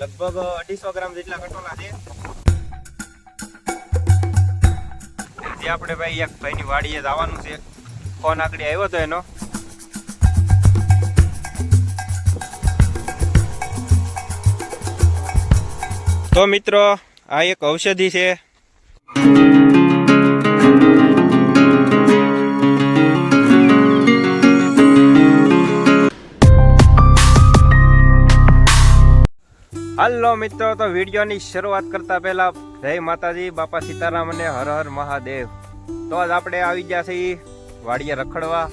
લગભગ અઢીસો ગ્રામ જેટલા કટોલા છે. જે આપણે ભાઈ એક ભાઈની વાડીએ જવાનું છે. ફોન આગળ આવ્યો હતો એનો. તો મિત્રો, આ એક ઔષધિ છે. મિત્રો, તો વિડીયોની શરૂઆત કરતા પહેલા જય માતાજી, બાપા સીતારામ અને હર હર મહાદેવ. તો આજ આપણે આવી ગયા છીએ વાડીએ રખડવા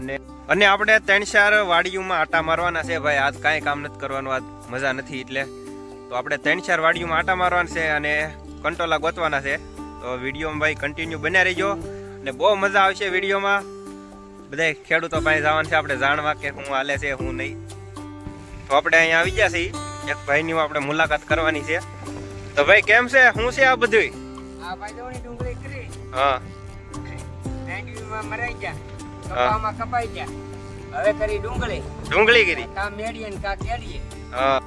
અને અને આપણે ત્રણ ચાર વાડીઓમાં આટા મારવાના છે ભાઈ. આજ કાંઈ કામ નથી કરવાનું, આજ મજા નથી એટલે. તો આપણે ત્રણ ચાર વાડીઓમાં આટા મારવાના છે અને કંટોલા ગોતવાના છે. તો વિડીયોમાં ભાઈ કન્ટિન્યુ બન્યા રહીજો અને બહુ મજા આવશે વિડીયોમાં. બધા ખેડૂતો પાસે જવાનું છે, આપણે જાણવા કે હું હાલે છે, હું નહીં. તો આપણે અહીંયા આવી ગયા છીએ. એક ભાઈની આપણે મુલાકાત કરવાની છે. તો ભાઈ કેમ છે? શું છે આ બધું આ ભાઈ ડુંગળી કરી. હા. માં મરાઈ ગયા. કપામાં કપાઈ ગયા. હવે કરી ડુંગળી. ડુંગળી ગીરી કા મેડીએ ને કા કેડીએ હા.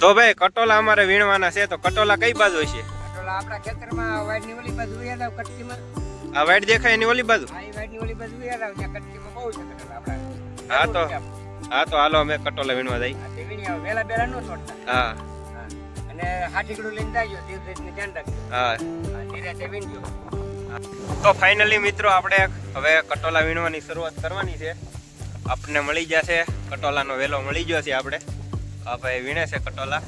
તો ભાઈ કટોલા અમારે વીણવાના છે. તો કટોલા કઈ બાજુ છે કટોલા આપણા ખેતરમાં વાડની ઓલી બાજુ કટકીમાં. આ વાઈટ દેખાય એની ઓલી બાજુ? આ ઓલી કટકીમાં બહુ છે હા તો હા તો હાલો અમે કટોલા વીણવા જઈ આ વીણી આવે વેલા બેલા નો છોડતા. હા. હા. અને હાથીકડું લઈને જાજો ધીરે ધીરે ધ્યાન રાખજો. હા. હા, ધીરે વીણજો. તો ફાઇનલી મિત્રો આપણે હવે કટોલા વીણવાની શરૂઆત કરવાની છે. આપણને મળી જશે કટોલાનો વેલો મળી ગયો છે આપણે. હવે ભાઈ વીણે છે કટોલા.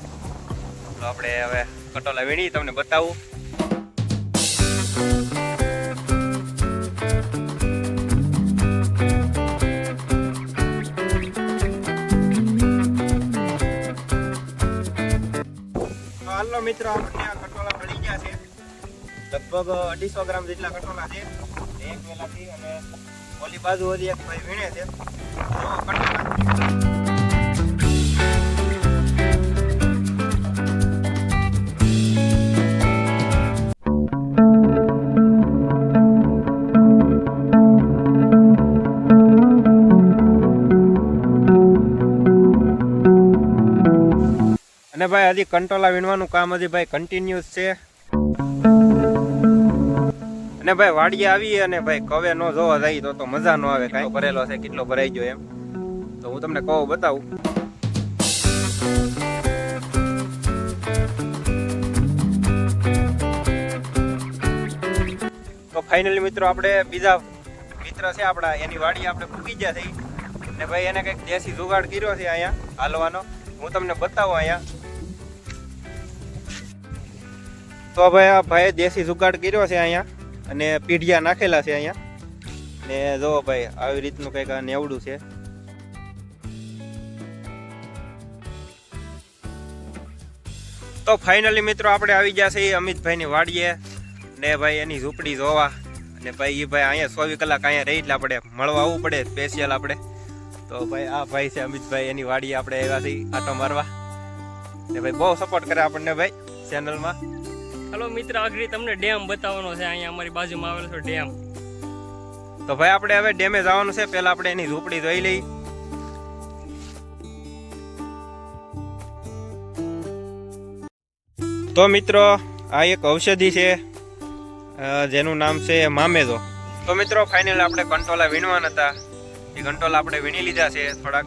તો આપણે હવે કટોલા વીણી તમને બતાવું. મિત્રો આપણને આ કટોલા મળી ગયા છે. લગભગ અઢીસો ગ્રામ જેટલા કટોલા છે. એક વેલાથી અને ઓલી બાજુ હજી એક ભાઈ વીણે છે. તો ભાઈ, હજી કંટોલા વીણવાનું કામ હજી ભાઈ કન્ટિન્યુઅસ છે. અને ભાઈ, વાડીએ આવી અને ભાઈ, કવે નો જોવા જાય તો મજા નો આવે કાંઈ. ભરેલો છે, કેટલો ભરાઈ ગયો એમ? તો હું તમને કહું, બતાવું. તો ફાઇનલી મિત્રો, આપણે બીજા મિત્ર છે આપણા, એની વાડી આપણે ફૂકી ગયા થઈ ને ભાઈ, એને કંઈક દેશી જુગાડ કર્યો છે અહીંયા હાલવાનો. હું તમને બતાવું અહીંયા. તો ભાઈ આ ભાઈ દેશી જુગાડ કર્યો છે અહીંયા અને પીઢિયા નાખેલા છે અહીંયા. ને જો ભાઈ, આવી રીતનું કંઈક આ નેવડું છે. તો ફાઇનલી મિત્રો આપણે આવી ગયા છીએ અમિતભાઈની વાડીએ. ને ભાઈ, એની ઝૂંપડી જોવા. અને ભાઈ એ ભાઈ અહીંયા ચોવીસ કલાક અહીંયા રહી એટલે આપણે મળવા આવવું પડે સ્પેશિયલ આપણે. તો ભાઈ, આ ભાઈ છે અમિતભાઈ, એની વાડીએ આપણે આવ્યા છીએ આટો મારવા. ને ભાઈ, બહુ સપોર્ટ કરે આપણને ભાઈ ચેનલમાં હલો મિત્ર આખરી તમને ડેમ બતાવવાનો છે. અહીંયા અમારી બાજુમાં આવેલો છે ડેમ. તો ભાઈ, આપણે હવે ડેમે જવાનું છે. પહેલા આપણે એની ઝૂંપડી જોઈ લઈ તો મિત્રો, આ એક ઔષધિ છે. જેનું નામ છે મામેજો તો મિત્રો ફાઇનલ આપણે કંટોલા વીણવાના હતા. એ કંટોલા આપણે વીણી લીધા છે થોડાક.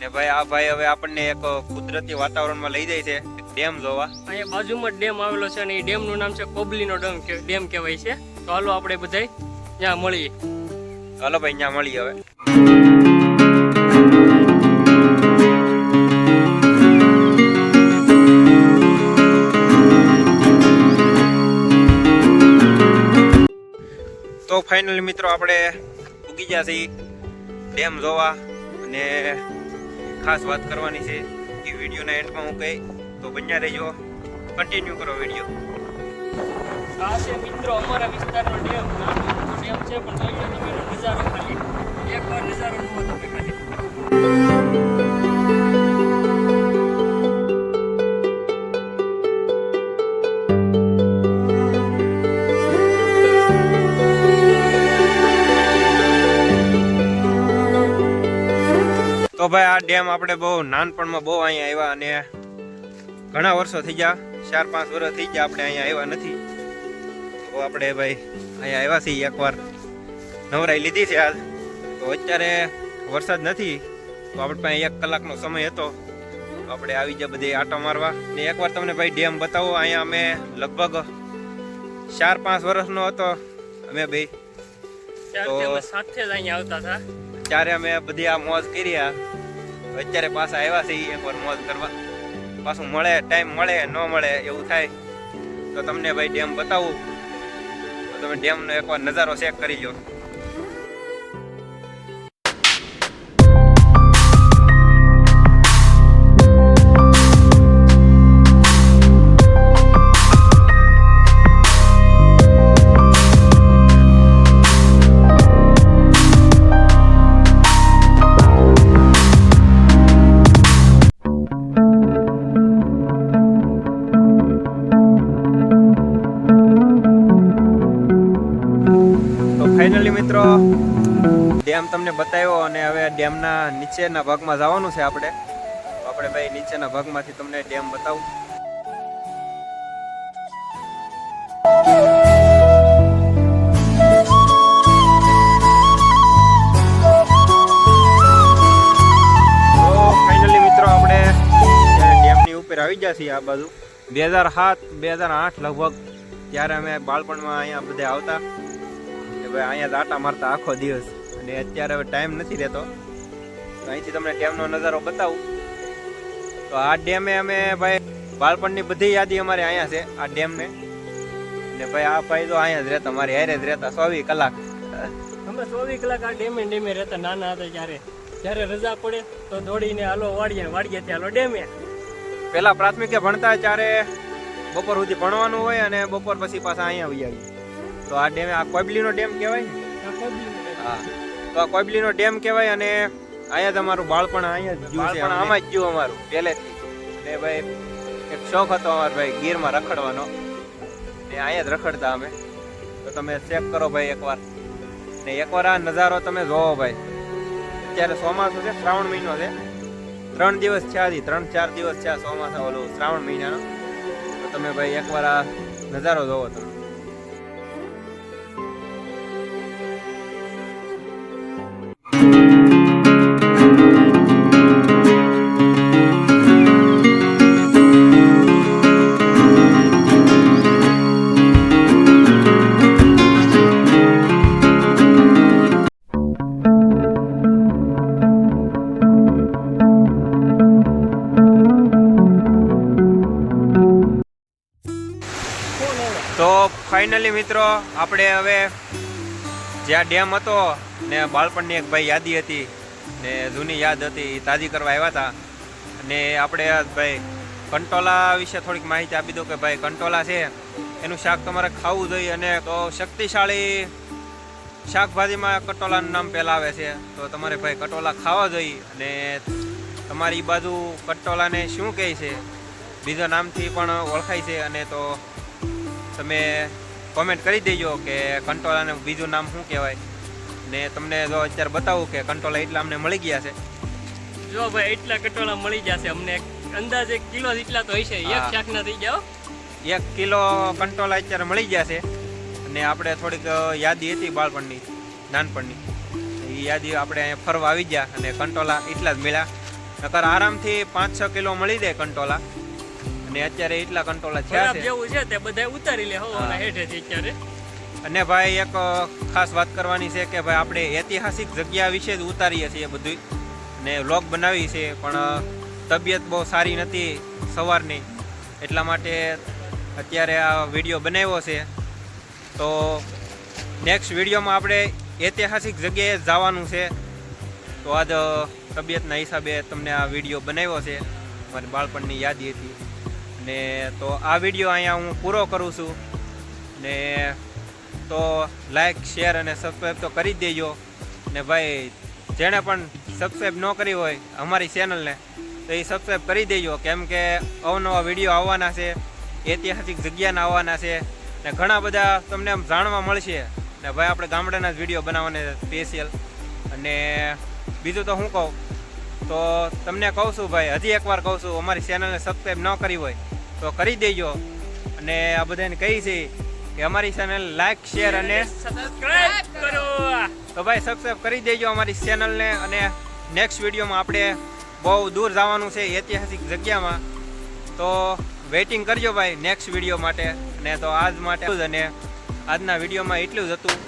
ને ભાઈ, આ ભાઈ હવે આપણને એક કુદરતી વાતાવરણમાં લઈ જાય છે. ડેમ જોવા? અહીંયા બાજુમાં ડેમ આવેલો છે અને એ ડેમનું નામ છે કોબલીનો ડેમ કે ડેમ કહેવાય છે. તો હાલો આપણે બધાય ત્યાં મળીએ. ચાલો ભાઈ ત્યાં મળીએ હવે. તો ફાઇનલી મિત્રો આપણે ઉગી ગયા છીએ ડેમ જોવા અને ખાસ વાત કરવાની છે એ વિડીયોના એન્ડમાં હું કહી તો બન્યા રહેજો. કન્ટિન્યુ કરો વીડિયો આ છે મિત્રો અમારા વિસ્તારનો ડેમ. નાનો ડેમ છે પણ જોઈ લો તમે નજારો ખાલી. એકવાર નજારો જુઓ તમે ખાલી. તો ભાઈ આ ડેમ આપણે બહુ નાનપણમાં બહુ અહીંયા આવ્યા અને ઘણા વર્ષો થઈ ગયા ચાર પાંચ વર્ષ થઈ ગયા આપણે અહીંયા આવ્યા નથી. તો આપણે ભાઈ અહીંયા આવ્યા છીએ એકવાર. નવરાઈ લીધી છે આજ તો અત્યારે વરસાદ નથી. તો આપણે પાસે એક કલાકનો સમય હતો. તો આપણે આવી ગયા બધે આટો મારવા. ને એકવાર તમને ભાઈ ડેમ બતાવો અહીંયા અમે લગભગ ચાર પાંચ વર્ષનો હતો અમે ભાઈ તો- સાથે જ અહીંયા આવતા હતા. ત્યારે અમે બધી આ મોજ કર્યા અત્યારે પાછા આવ્યા છે એકવાર મોજ કરવા. પાછું મળે ટાઈમ મળે, ન મળે એવું થાય. તો તમને ભાઈ ડેમ બતાવું. તો તમે ડેમનો એકવાર નજારો ચેક કરી લો ડેમ તમને બતાવ્યો અને હવે ડેમના નીચેના ભાગમાં જવાનું છે આપણે. આપણે ભાઈ નીચેના ભાગમાંથી તમને ડેમ બતાવું. આવી ગયા છીએ આ બાજુ. બે હજાર સાત, બે હજાર આઠ લગભગ, ત્યારે અમે બાળપણમાં અહીંયા બધે આવતા. ભાઈ અહીંયા આટા મારતા આખો દિવસ. અને અત્યારે હવે ટાઈમ નથી રહેતો. તો અહીંથી તમને ડેમનો નજારો બતાવું. તો આ ડેમે અમે ભાઈ બાળપણની બધી યાદી અમારી અહીંયા છે આ ડેમને. ને ભાઈ આ ભાઈ તો અહીંયા જ રહેતા મારી હારે જ રહેતા ચોવીસ કલાક. અમે ચોવીસ કલાક આ ડેમે ડેમે રહેતા નાના હતા ત્યારે. જ્યારે રજા પડે તો દોડીને હાલો વાડીએ વાડીએ હાલો ડેમે. પેલા પ્રાથમિકે ભણતા ત્યારે બપોર સુધી ભણવાનું હોય અને બપોર પછી પાછા અહીંયા આવી આવીએ. તો આ ડેમે આ કોબલીનો ડેમ કહેવાય? ને હા. તો આ કોબલીનો ડેમ કહેવાય અને અહીંયા જ અમારું બાળપણ અહીંયા જ ગયું છે આમાં જ ગયું અમારું પહેલેથી. ને ભાઈ એક શોખ હતો અમારો ભાઈ ગીરમાં રખડવાનો. ને અહીંયા જ રખડતા અમે. તો તમે ચેક કરો ભાઈ એકવાર. ને એકવાર આ નજારો તમે જોવો ભાઈ. અત્યારે ચોમાસું છે શ્રાવણ મહિનો છે. ત્રણ દિવસ છે હજી ત્રણ ચાર દિવસ છે આ ચોમાસા ઓલું શ્રાવણ મહિનાનો. તો તમે ભાઈ એકવાર આ નજારો જોવો તમે. ફાઇનલી મિત્રો, આપણે હવે જ્યાં ડેમ હતો ને બાળપણની એક ભાઈ યાદી હતી ને જૂની યાદ હતી એ તાજી કરવા આવ્યા હતા. અને આપણે ભાઈ કંટોલા વિશે થોડીક માહિતી આપી દો કે ભાઈ કંટોલા છે, એનું શાક તમારે ખાવું જોઈએ અને તો શક્તિશાળી શાકભાજીમાં કટોલાનું નામ પહેલાં આવે છે. તો તમારે ભાઈ કટોલા ખાવા જોઈએ અને તમારી બાજુ કટોલાને શું કહે છે? બીજા નામથી પણ ઓળખાય છે અને તો તમે કોમેન્ટ કરી દેજો કે કંટોલાને બીજું નામ શું કહેવાય? ને તમને જો અત્યારે બતાવું કે કંટોલા એટલા અમને મળી ગયા છે. જો ભાઈ એટલા કંટોલા મળી જશે અમને અંદાજે કિલો જેટલા તો હશે. એક. શાકના થઈ જાઓ એક કિલો કંટોલા અત્યારે મળી ગયા છે. અને આપણે થોડીક યાદી હતી બાળપણની નાનપણની. એ યાદી આપણે અહીંયા ફરવા આવી ગયા અને કંટોલા એટલા જ મળ્યા. નકર આરામથી પાંચ છ કિલો મળી જાય કંટોલા. અને અત્યારે એટલા કંટોલા થયા છે. જેવું છે તે બધા ઉતારી લે હો હેઠેથી અત્યારે. અને ભાઈ એક ખાસ વાત કરવાની છે કે ભાઈ આપણે ઐતિહાસિક જગ્યા વિશે જ ઉતારીએ છીએ બધું ને વ્લોગ બનાવી છે પણ તબિયત બહુ સારી નથી સવારની. એટલા માટે અત્યારે આ વીડિયો બનાવ્યો છે. તો નેક્સ્ટ વિડીયોમાં આપણે ઐતિહાસિક જગ્યાએ જવાનું છે. તો આજ તબિયતના હિસાબે તમને આ વીડિયો બનાવ્યો છે. મારી બાળપણની યાદી હતી. ને તો આ વીડિયો અહીંયા હું પૂરો કરું છું. ને તો લાઈક શેર અને સબસ્ક્રાઈબ તો કરી દેજો. ને ભાઈ, જેણે પણ સબસ્ક્રાઈબ ન કરી હોય અમારી ચેનલને તો એ સબસ્ક્રાઈબ કરી દેજો. કેમ કે અવનવા વીડિયો આવવાના છે, ઐતિહાસિક જગ્યાના આવવાના છે. ને ઘણા બધા તમને આમ જાણવા મળશે. ને ભાઈ, આપણે ગામડાના જ વીડિયો બનાવવાના સ્પેશિયલ અને બીજું તો હું કહું, તો તમને કહું છું ભાઈ, હજી એકવાર કહું છું, અમારી ચેનલને સબસ્ક્રાઈબ ન કરી હોય તો કરી દેજો. અને આ બધાને કહી છે કે અમારી ચેનલ લાઈક શેર અને સબસ્ક્રાઇબ કરો. તો ભાઈ સબસ્ક્રાઇબ કરી દેજો અમારી ચેનલને અને નેક્સ્ટ વિડીયોમાં આપણે બહુ દૂર જવાનું છે ઐતિહાસિક જગ્યામાં. તો વેઇટિંગ કરજો ભાઈ નેક્સ્ટ વીડિયો માટે. અને તો આજ માટે અને આજના વિડીયોમાં એટલું જ હતું.